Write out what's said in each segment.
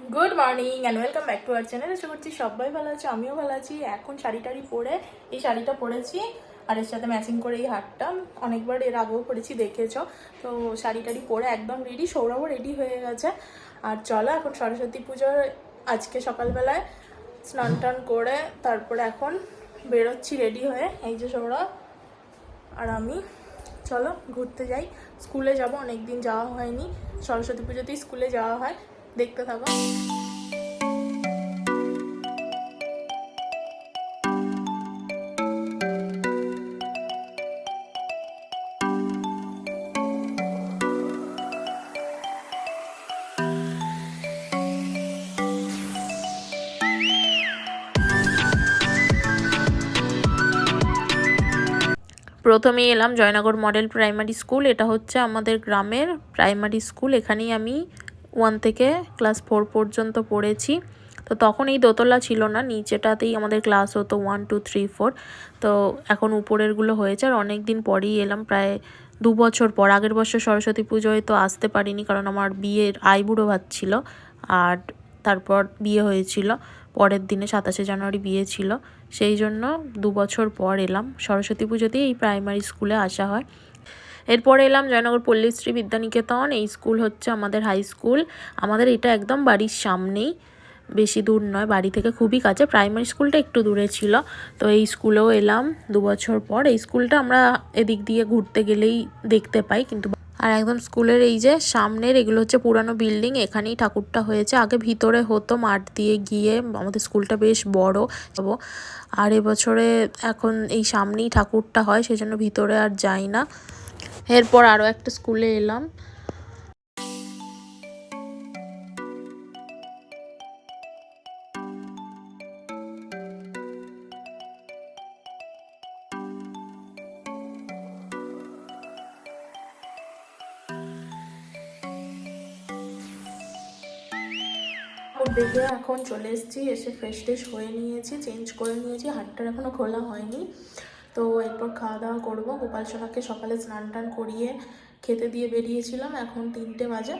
Good morning and welcome back to our channel আশা করছি সবাই ভালো আছে, আমিও ভালো আছি। এখন শাড়ি টাড়ি পরে, এই শাড়িটা পরেছি আর এর সাথে ম্যাচিং করে এই হারটা। অনেকবার এর আগেও পরেছি, দেখেছ? তো শাড়ি টাড়ি পরে একদম রেডি সৌরভও রেডি হয়ে গেছে। আর চলো এখন সরস্বতী পুজোর আজকে সকালবেলায় স্নান টান করে তারপরে এখন বেরোচ্ছি রেডি হয়ে। এই যে সৌরভ আর আমি। চলো ঘুরতে যাই। স্কুলে যাব অনেক দিন যাওয়া হয়নি। সরস্বতী পুজোতেই স্কুলে যাওয়া হয়। দেখতে থাকো। প্রথমে এলাম জয়নগর মডেল প্রাইমারি স্কুল। এটা হচ্ছে আমাদের গ্রামের প্রাইমারি স্কুল। এখানেই আমি ওয়ান থেকে ক্লাস ফোর পর্যন্ত পড়েছি। তো তখন এই দোতলা ছিল না, নিচেটাতেই আমাদের ক্লাস হতো ওয়ান টু থ্রি ফোর তো এখন উপরেরগুলো হয়েছে আর অনেক দিন পরেই এলাম, প্রায় দু বছর পর। আগের বছর সরস্বতী পুজোয় তো আসতে পারিনি কারণ আমার বিয়ের আইবুড়ো ভাত ছিল আর তারপর বিয়ে হয়েছিল। পরের দিনে সাতাশে জানুয়ারি বিয়ে ছিল। সেই জন্য দু বছর পর এলাম। সরস্বতী পুজোতেই এই প্রাইমারি স্কুলে আসা হয়। এরপরে এলাম জয়নগর পল্লীশ্রী বিদ্যানিকেতন, এই স্কুল হচ্ছে আমাদের হাই স্কুল আমাদের এটা একদম বাড়ির সামনেই, বেশি দূর নয়, বাড়ি থেকে খুবই কাছে। প্রাইমারি স্কুলটা একটু দূরে ছিল। তো এই স্কুলেও এলাম দু বছর পর। এই স্কুলটা আমরা এদিক দিয়ে ঘুরতে গেলেই দেখতে পাই, কিন্তু আর একদম স্কুলের এই যে সামনের, এগুলো হচ্ছে পুরানো বিল্ডিং এখানেই ঠাকুরটা হয়েছে। আগে ভিতরে হতো মাঠ দিয়ে গিয়ে, আমাদের স্কুলটা বেশ বড়। আর এবছরে এখন এই সামনেই ঠাকুরটা হয়, সেজন্য ভিতরে আর যাই না। এরপর আরও একটা স্কুলে এলাম। দেখে এখন চলে এসেছি, এসে ফ্রেশ ট্রেশ হয়ে নিয়েছি চেঞ্জ করে নিয়েছি হাটটার এখনও খোলা হয়নি। তো এরপর খাওয়া দাওয়া করব। গোপাল সোনাকে সকালে স্নান টান করিয়ে খেতে দিয়ে বেরিয়েছিলাম এখন তিনটে বাজে।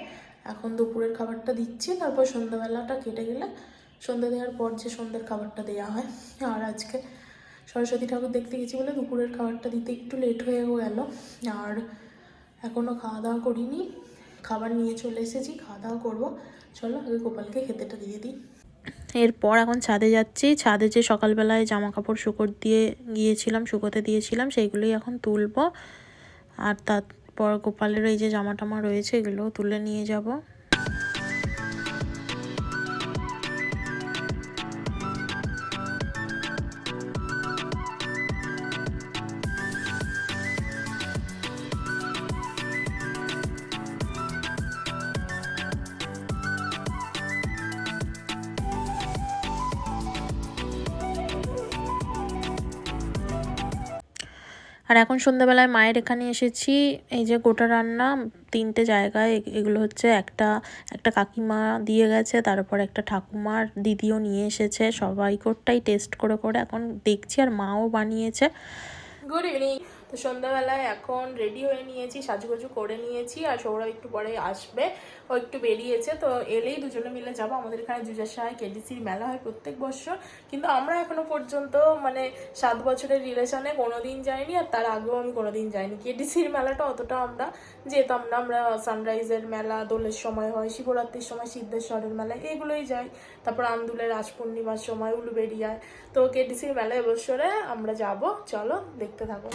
এখন দুপুরের খাবারটা দিচ্ছি, তারপর সন্ধ্যাবেলাটা কেটে গেলে সন্ধ্যা দেওয়ার পর যে সন্ধ্যের খাবারটা দেওয়া হয়। আর আজকে সরস্বতী ঠাকুর দেখতে গেছি বলে দুপুরের খাবারটা দিতে একটু লেট হয়ে গেল। আর এখনও খাওয়া দাওয়া করিনি। খাবার নিয়ে চলে এসেছি, খাওয়া দাওয়া করব। চলো আগে গোপালকে খেতেটা দিয়ে দিই। এরপর এখন ছাদে যাচ্ছি। ছাদে যে সকালবেলায় জামা কাপড় শুকোর দিয়ে গিয়েছিলাম, শুকোতে দিয়েছিলাম, সেইগুলোই এখন তুলবো। আর তারপর গোপালের এই যে জামা টামা রয়েছে এগুলো তুলে নিয়ে যাব। আর এখন সন্ধ্যাবেলায় মায়ের এখানে এসেছি। এই যে গোটা রান্না, তিনটে জায়গায় এগুলো হচ্ছে একটা একটা কাকিমা দিয়ে গেছে, তারপর একটা ঠাকুমার দিদিও নিয়ে এসেছে। সবাই কোটটাই টেস্ট করে করে এখন দেখছি আর মাও বানিয়েছে। গুড ইভিনিং তো সন্ধ্যাবেলায় এখন রেডি হয়ে নিয়েছি, সাজুগুজু করে নিয়েছি আর সৌরভ একটু পরে আসবে। ও একটু বেরিয়েছে, তো এলেই দুজনে মিলে যাব। আমাদের এখানে জুজাশায় কেডিসির মেলা হয় প্রত্যেক বছর। কিন্তু আমরা এখনও পর্যন্ত মানে সাত বছরের রিলেশনে কোনোদিন যাইনি আর তার আগেও আমি কোনোদিন যাইনি। কেডিসির মেলাটা অতটা আমরা যেতাম না। আমরা সানরাইজের মেলা, দোলের সময় হয়, শিবরাত্রির সময় সিদ্ধেশ্বরের মেলা, এগুলোই যাই। তারপর আন্দুলের রাজ পূর্ণিমার সময় উলুবেড়িয়ায়। তো কেডিসির মেলা এবছরে আমরা যাব। চলো দেখতে থাকো।